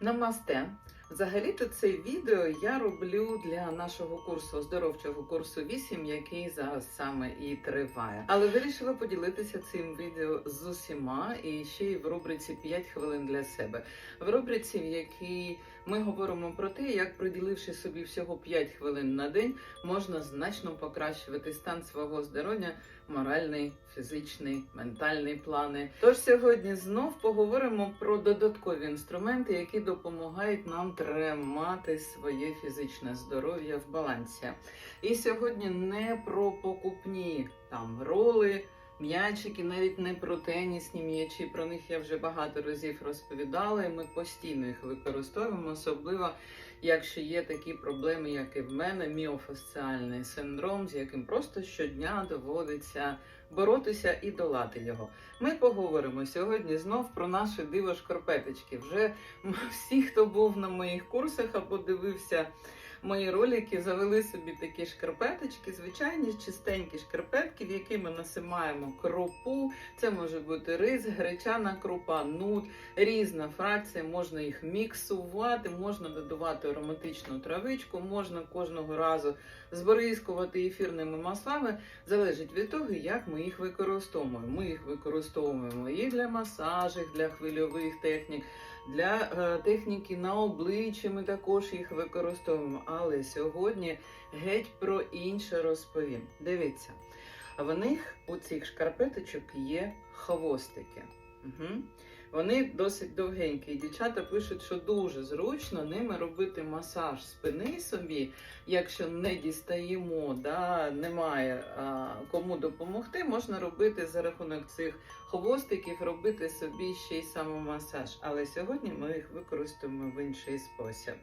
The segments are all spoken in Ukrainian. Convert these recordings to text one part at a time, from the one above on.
Намасте. Взагалі-то це відео я роблю для нашого курсу оздоровчого курсу 8, який зараз саме і триває. Але вирішила поділитися цим відео з усіма і ще й в рубриці 5 хвилин для себе. В рубриці, в якій ми говоримо про те, як приділивши собі всього 5 хвилин на день, можна значно покращувати стан свого здоров'я, моральний, фізичний, ментальний плани. Тож сьогодні знов поговоримо про додаткові інструменти, які допомагають нам тримати своє фізичне здоров'я в балансі. І сьогодні не про покупні там роли. М'ячики, навіть не про тенісні м'ячі, про них я вже багато разів розповідала, і ми постійно їх використовуємо, особливо якщо є такі проблеми, як і в мене, міофасціальний синдром, з яким просто щодня доводиться боротися і долати його. Ми поговоримо сьогодні знов про наші диво шкарпеточки. Вже всі, хто був на моїх курсах або дивився мої ролики, завели собі такі шкарпеточки, звичайні чистенькі шкарпетки, в які ми насипаємо кропу. Це може бути рис, гречана крупа, нут, різна фракція, можна їх міксувати, можна додавати ароматичну травичку, можна кожного разу збризкувати ефірними маслами. Залежить від того, як ми їх використовуємо. Ми їх використовуємо і для масажів, для хвильових технік, для е, техніки на обличчі ми також їх використовуємо. Але сьогодні геть про інше розповім. Дивіться, в них у цих шкарпеточок є хвостики. Угу. Вони досить довгенькі. Дівчата пишуть, що дуже зручно ними робити масаж спини собі, якщо не дістаємо, да, немає а, кому допомогти, можна робити за рахунок цих хвостиків, робити собі ще й самомасаж. Але сьогодні ми їх використаємо в інший спосіб.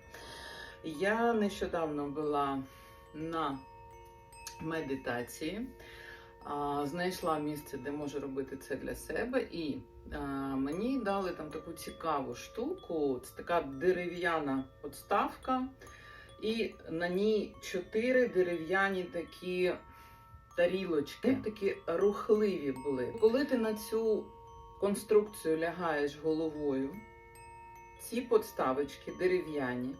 Я нещодавно була на медитації. А, Знайшла місце, де можу робити це для себе, і мені дали там таку цікаву штуку. Це така дерев'яна подставка, і на ній чотири дерев'яні такі тарілочки, такі рухливі були. Коли ти на цю конструкцію лягаєш головою, ці подставочки дерев'яні,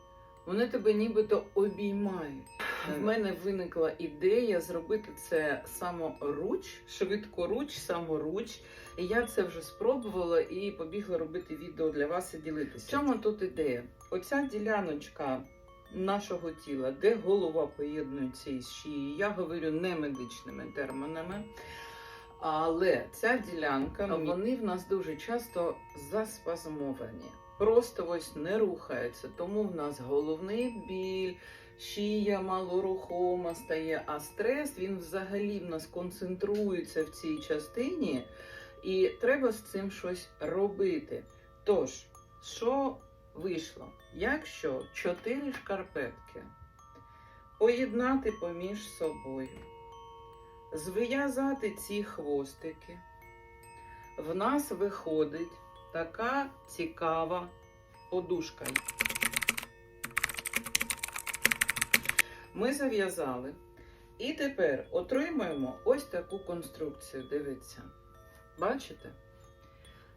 вони тебе нібито обіймають. В мене виникла ідея зробити це саморуч, швидкоруч, саморуч. І я це вже спробувала і побігла робити відео для вас і ділитися. В чому тут ідея? Оця діляночка нашого тіла, де голова поєднується із шиєю, я говорю не медичними термінами. Але ця ділянка, вони в нас дуже часто заспазмовані. Просто ось не рухаються, тому в нас головний біль, шия малорухома стає, а стрес він взагалі в нас концентрується в цій частині, і треба з цим щось робити. Тож, що вийшло? Якщо чотири шкарпетки поєднати поміж собою, зв'язати ці хвостики, в нас виходить така цікава подушка. Ми зав'язали. І тепер отримаємо ось таку конструкцію. Дивіться. Бачите?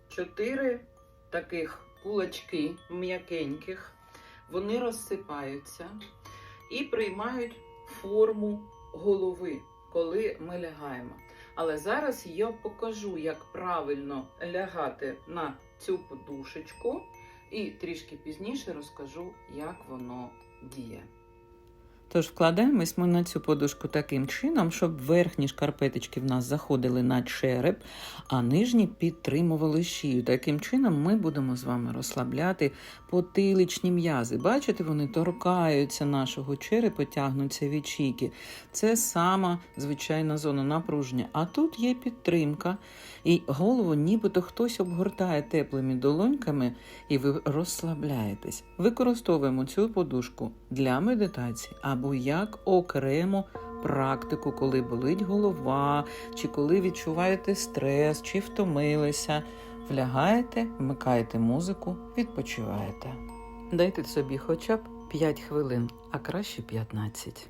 Чотири таких кулачки м'якеньких, вони розсипаються і приймають форму голови, коли ми лягаємо. Але зараз я покажу, як правильно лягати на цю подушечку, і трішки пізніше розкажу, як воно діє. Тож вкладаємось ми на цю подушку таким чином, щоб верхні шкарпеточки в нас заходили на череп, а нижні підтримували шию. Таким чином ми будемо з вами розслабляти потиличні м'язи. Бачите, вони торкаються нашого черепа, тягнуться від шийки. Це сама звичайна зона напруження. А тут є підтримка, і голову нібито хтось обгортає теплими долоньками, і ви розслабляєтесь. Використовуємо цю подушку для медитації або як окрему практику, коли болить голова, чи коли відчуваєте стрес, чи втомилися. Влягаєте, вмикаєте музику, відпочиваєте. Дайте собі хоча б 5 хвилин, а краще 15.